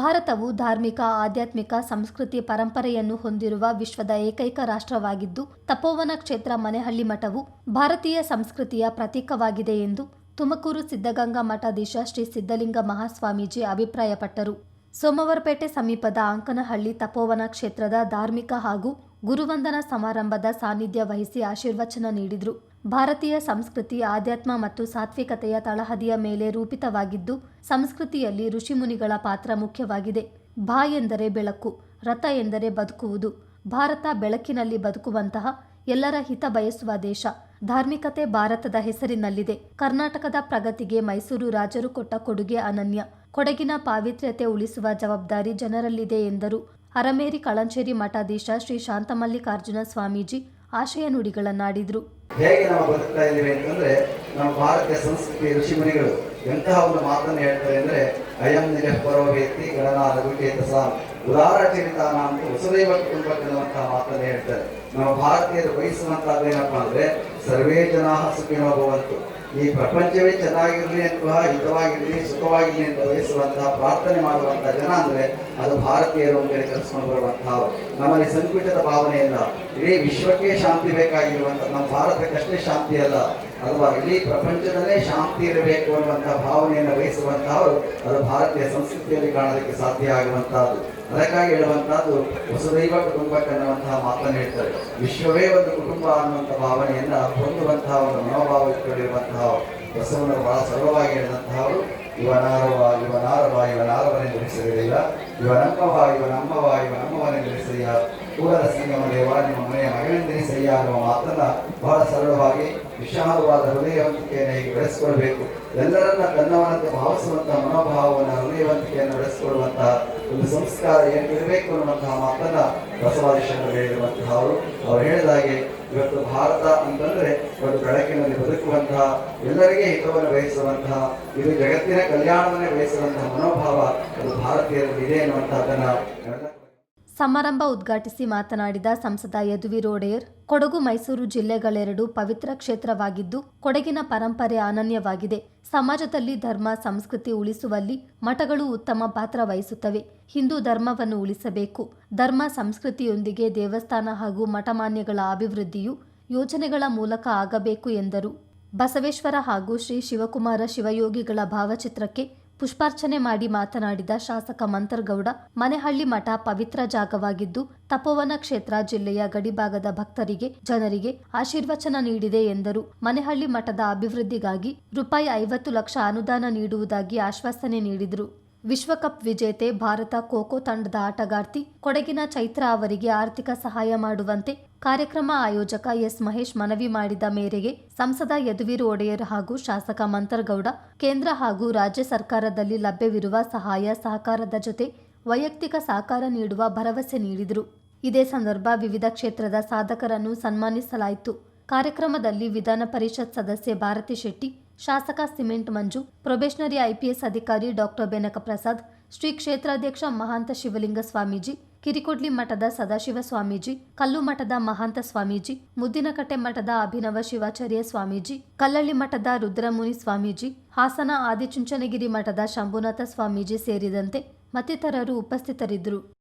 ಭಾರತವು ಧಾರ್ಮಿಕ, ಆಧ್ಯಾತ್ಮಿಕ, ಸಂಸ್ಕೃತಿ ಪರಂಪರೆಯನ್ನು ಹೊಂದಿರುವ ವಿಶ್ವದ ಏಕೈಕ ರಾಷ್ಟ್ರವಾಗಿದ್ದು, ತಪೋವನ ಕ್ಷೇತ್ರ ಮನೆಹಳ್ಳಿ ಮಠವು ಭಾರತೀಯ ಸಂಸ್ಕೃತಿಯ ಪ್ರತೀಕವಾಗಿದೆ ಎಂದು ತುಮಕೂರು ಸಿದ್ಧಗಂಗಾ ಮಠಾಧೀಶ ಶ್ರೀ ಸಿದ್ಧಲಿಂಗ ಮಹಾಸ್ವಾಮೀಜಿ ಅಭಿಪ್ರಾಯಪಟ್ಟರು. ಸೋಮವಾರಪೇಟೆ ಸಮೀಪದ ಅಂಕನಹಳ್ಳಿ ತಪೋವನ ಕ್ಷೇತ್ರದ ಧಾರ್ಮಿಕ ಹಾಗೂ ಗುರುವಂದನಾ ಸಮಾರಂಭದ ಸಾನ್ನಿಧ್ಯ ವಹಿಸಿ ಆಶೀರ್ವಚನ ನೀಡಿದರು. ಭಾರತೀಯ ಸಂಸ್ಕೃತಿ, ಆಧ್ಯಾತ್ಮ ಮತ್ತು ಸಾತ್ವಿಕತೆಯ ತಳಹದಿಯ ಮೇಲೆ ರೂಪಿತವಾಗಿದ್ದು, ಸಂಸ್ಕೃತಿಯಲ್ಲಿ ಋಷಿಮುನಿಗಳ ಪಾತ್ರ ಮುಖ್ಯವಾಗಿದೆ. ಭಾ ಎಂದರೆ ಬೆಳಕು, ರಥ ಎಂದರೆ ಬದುಕುವುದು. ಭಾರತ ಬೆಳಕಿನಲ್ಲಿ ಬದುಕುವಂತಹ ಎಲ್ಲರ ಹಿತ ಬಯಸುವ ದೇಶ. ಧಾರ್ಮಿಕತೆ ಭಾರತದ ಹೆಸರಿನಲ್ಲಿದೆ. ಕರ್ನಾಟಕದ ಪ್ರಗತಿಗೆ ಮೈಸೂರು ರಾಜರು ಕೊಟ್ಟ ಕೊಡುಗೆ ಅನನ್ಯ. ಕೊಡಗಿನ ಪಾವಿತ್ರ್ಯತೆ ಉಳಿಸುವ ಜವಾಬ್ದಾರಿ ಜನರಲ್ಲಿದೆ ಎಂದರು. ಅರಮೇರಿ ಕಳಂಚೇರಿ ಮಠಾಧೀಶ ಶ್ರೀ ಶಾಂತಮಲ್ಲಿಕಾರ್ಜುನ ಸ್ವಾಮೀಜಿ ಆಶಯ ನುಡಿಗಳನ್ನಾಡಿದರು. ಹೇಗೆ ನಾವು ಬದುಕ್ತಾ ಇದ್ದೀವಿ ಅಂತಂದ್ರೆ, ನಮ್ಮ ಭಾರತೀಯ ಸಂಸ್ಕೃತಿ ಋಷಿಮುನಿಗಳು ಎಂತಹ ಒಂದು ಮಾತನ್ನು ಹೇಳ್ತಾರೆ ಅಂದ್ರೆ, ಅಯಂ ನಿಜ ಪರವೇತಿ ಗುಟ್ಟಿ ಅಂತ ಸಹ ಉದಾರ ಚರಿತಾನ ಅಂತ ವಸುದೈವ ಕುಟುಂಬಕ್ಕಿರುವಂತಹ ಮಾತನ್ನು ಹೇಳ್ತಾರೆ. ನಮ್ಮ ಭಾರತೀಯರು ವಹಿಸುವಂತಹ ಏನಪ್ಪಾ ಅಂದ್ರೆ, ಸರ್ವೇ ಜನ ಸುಖಿನೋ ಭವಂತು. ಈ ಪ್ರಪಂಚವೇ ಚೆನ್ನಾಗಿರಲಿ ಅಥವಾ ಹಿತವಾಗಿರಲಿ, ಸುಖವಾಗಿರಲಿ ಅಂತ ಬಯಸುವಂತಹ ಪ್ರಾರ್ಥನೆ ಮಾಡುವಂತಹ ಜನ ಅಂದ್ರೆ, ಅದು ಭಾರತೀಯರು ಅಂತ ಕರೆಸ್ಕೊಂಡು ಬರುವಂತಹ ನಮ್ಮಲ್ಲಿ ಸಂಕುಚಿತ ಭಾವನೆಯಿಂದ ಇಡೀ ವಿಶ್ವಕ್ಕೆ ಶಾಂತಿ ಬೇಕಾಗಿರುವಂತಹ ನಮ್ಮ ಭಾರತಕ್ಕಷ್ಟೇ ಶಾಂತಿ ಅಲ್ಲ. ಅಥವಾ ಇಡೀ ಪ್ರಪಂಚದಲ್ಲೇ ಶಾಂತಿ ಇರಬೇಕು ಅನ್ನುವಂತಹ ಭಾವನೆಯನ್ನು ವಹಿಸುವಂತಹವರು ಅದು ಭಾರತೀಯ ಸಂಸ್ಕೃತಿಯಲ್ಲಿ ಕಾಣೋದಕ್ಕೆ ಸಾಧ್ಯ ಆಗುವಂತಹದ್ದು ಅದಕ್ಕಾಗಿ ಹೇಳುವಂತಹದ್ದು ವಸುದೈವ ಕುಟುಂಬಕ್ಕೆ ಅನ್ನುವಂತಹ ಮಾತನ್ನು ಹೇಳ್ತಾರೆ. ವಿಶ್ವವೇ ಒಂದು ಕುಟುಂಬ ಅನ್ನುವಂಥ ಭಾವನೆಯನ್ನ ಹೊಂದುವಂತಹ ಒಂದು ಮನೋಭಾವ ಇಟ್ಟುಕೊಂಡಿರುವಂತಹ ಬಸವನವರು ಬಹಳ ಸರಳವಾಗಿ ಹೇಳಿದಂತಹವರು ಇವನಾರವ ಇವನಾರವ ಇವನಾರವನೆಂದು ಹೆಸರಿರಲಿಲ್ಲ. ಇವನಮ್ಮವ ಇವನಮ್ಮವ ಇವನಮ್ಮವನೆಂದು ಹೆಸರಿಯ ದೇವ ನಿಮ್ಮ ಮನೆಯ ಮಗನೆಂದಿರಿಸಯ್ಯ ಅನ್ನುವ ಮಾತನ್ನ ಬಹಳ ಸರಳವಾಗಿ, ವಿಶಾಲವಾದ ಹೃದಯವಂತಿಕೆಯನ್ನು ಈಗ ಬೆಳೆಸಿಕೊಳ್ಬೇಕು. ಎಲ್ಲರನ್ನ ತನ್ನವನಂತೆ ಭಾವಿಸುವಂತಹ ಮನೋಭಾವವನ್ನು, ಹೃದಯವಂತಿಕೆಯನ್ನು ಬೆಳೆಸಿಕೊಳ್ಳುವಂತಹ ಒಂದು ಸಂಸ್ಕಾರ ಏನಿರಬೇಕು ಅನ್ನುವಂತಹ ಮಾತನ್ನ ಬಸವಾದಿಶರು ಹೇಳಿರುವಂತಹ ಅವರು. ಅವರು ಹೇಳಿದ ಹಾಗೆ, ಇವತ್ತು ಭಾರತ ಅಂತಂದ್ರೆ ಒಂದು ಬೆಳಕಿನಲ್ಲಿ ಬದುಕುವಂತಹ, ಎಲ್ಲರಿಗೆ ಹಿತವನ್ನು ಬಯಸುವಂತಹ, ಇದು ಜಗತ್ತಿನ ಕಲ್ಯಾಣವನ್ನೇ ಬಯಸುವಂತಹ ಮನೋಭಾವ ಅದು ಭಾರತೀಯರಲ್ಲಿ ಇದೆ ಅನ್ನುವಂತಹದನ್ನ ಸಮಾರಂಭ ಉದ್ಘಾಟಿಸಿ ಮಾತನಾಡಿದ ಸಂಸದ ಯದುವೀರ್ ಕೊಡಗು ಮೈಸೂರು ಜಿಲ್ಲೆಗಳೆರಡು ಪವಿತ್ರ ಕ್ಷೇತ್ರವಾಗಿದ್ದು, ಕೊಡಗಿನ ಪರಂಪರೆ ಅನನ್ಯವಾಗಿದೆ. ಸಮಾಜದಲ್ಲಿ ಧರ್ಮ, ಸಂಸ್ಕೃತಿ ಉಳಿಸುವಲ್ಲಿ ಮಠಗಳು ಉತ್ತಮ ಪಾತ್ರ ವಹಿಸುತ್ತವೆ. ಹಿಂದೂ ಧರ್ಮವನ್ನು ಉಳಿಸಬೇಕು. ಧರ್ಮ, ಸಂಸ್ಕೃತಿಯೊಂದಿಗೆ ದೇವಸ್ಥಾನ ಹಾಗೂ ಮಠಮಾನ್ಯಗಳ ಅಭಿವೃದ್ಧಿಯು ಯೋಜನೆಗಳ ಮೂಲಕ ಆಗಬೇಕು ಎಂದರು. ಬಸವೇಶ್ವರ ಹಾಗೂ ಶ್ರೀ ಶಿವಕುಮಾರ ಶಿವಯೋಗಿಗಳ ಭಾವಚಿತ್ರಕ್ಕೆ ಪುಷ್ಪಾರ್ಚನೆ ಮಾಡಿ ಮಾತನಾಡಿದ ಶಾಸಕ ಮಂತರ್ಗೌಡ, ಮನೆಹಳ್ಳಿ ಮಠ ಪವಿತ್ರ ಜಾಗವಾಗಿದ್ದು, ತಪೋವನ ಕ್ಷೇತ್ರ ಜಿಲ್ಲೆಯ ಗಡಿಭಾಗದ ಭಕ್ತರಿಗೆ, ಜನರಿಗೆ ಆಶೀರ್ವಚನ ನೀಡಿದೆ ಎಂದರು. ಮನೆಹಳ್ಳಿ ಮಠದ ಅಭಿವೃದ್ಧಿಗಾಗಿ ರೂಪಾಯಿ ಐವತ್ತು ಲಕ್ಷ ಅನುದಾನ ನೀಡುವುದಾಗಿ ಆಶ್ವಾಸನೆ ನೀಡಿದರು. ವಿಶ್ವಕಪ್ ವಿಜೇತೆ ಭಾರತ ಖೋಖೋ ತಂಡದ ಆಟಗಾರ್ತಿ, ಕೊಡಗಿನ ಚೈತ್ರ ಅವರಿಗೆ ಆರ್ಥಿಕ ಸಹಾಯ ಮಾಡುವಂತೆ ಕಾರ್ಯಕ್ರಮ ಆಯೋಜಕ ಎಸ್ ಮಹೇಶ್ ಮನವಿ ಮಾಡಿದ ಮೇರೆಗೆ ಸಂಸದ ಯದುವೀರ್ ಒಡೆಯರ್ ಹಾಗೂ ಶಾಸಕ ಮಂತರ್ಗೌಡ ಕೇಂದ್ರ ಹಾಗೂ ರಾಜ್ಯ ಸರ್ಕಾರದಲ್ಲಿ ಲಭ್ಯವಿರುವ ಸಹಾಯ ಸಹಕಾರದ ಜೊತೆ ವೈಯಕ್ತಿಕ ಸಹಕಾರ ನೀಡುವ ಭರವಸೆ ನೀಡಿದರು. ಇದೇ ಸಂದರ್ಭ ವಿವಿಧ ಕ್ಷೇತ್ರದ ಸಾಧಕರನ್ನು ಸನ್ಮಾನಿಸಲಾಯಿತು. ಕಾರ್ಯಕ್ರಮದಲ್ಲಿ ವಿಧಾನ ಪರಿಷತ್ ಸದಸ್ಯೆ ಭಾರತಿ ಶೆಟ್ಟಿ, ಶಾಸಕ ಸಿಮೆಂಟ್ ಮಂಜು, ಪ್ರೊಬೇಷನರಿ ಐಪಿಎಸ್ ಅಧಿಕಾರಿ ಡಾಕ್ಟರ್ ಬೆನಕ ಪ್ರಸಾದ್ ಶ್ರೀ ಕ್ಷೇತ್ರಾಧ್ಯಕ್ಷ ಮಹಾಂತ ಶಿವಲಿಂಗ ಸ್ವಾಮೀಜಿ ಕಿರಿಕೊಡ್ಲಿ ಮಠದ ಸದಾಶಿವ ಸ್ವಾಮೀಜಿ, ಕಲ್ಲು ಮಠದ ಮಹಾಂತ ಸ್ವಾಮೀಜಿ, ಮುದ್ದಿನಕಟ್ಟೆ ಮಠದ ಅಭಿನವ ಶಿವಾಚಾರ್ಯ ಸ್ವಾಮೀಜಿ, ಕಲ್ಲಳ್ಳಿ ಮಠದ ರುದ್ರಮುನಿ ಸ್ವಾಮೀಜಿ, ಹಾಸನ ಆದಿಚುಂಚನಗಿರಿ ಮಠದ ಶಂಭುನಾಥ ಸ್ವಾಮೀಜಿ ಸೇರಿದಂತೆ ಮತ್ತಿತರರು ಉಪಸ್ಥಿತರಿದ್ದರು.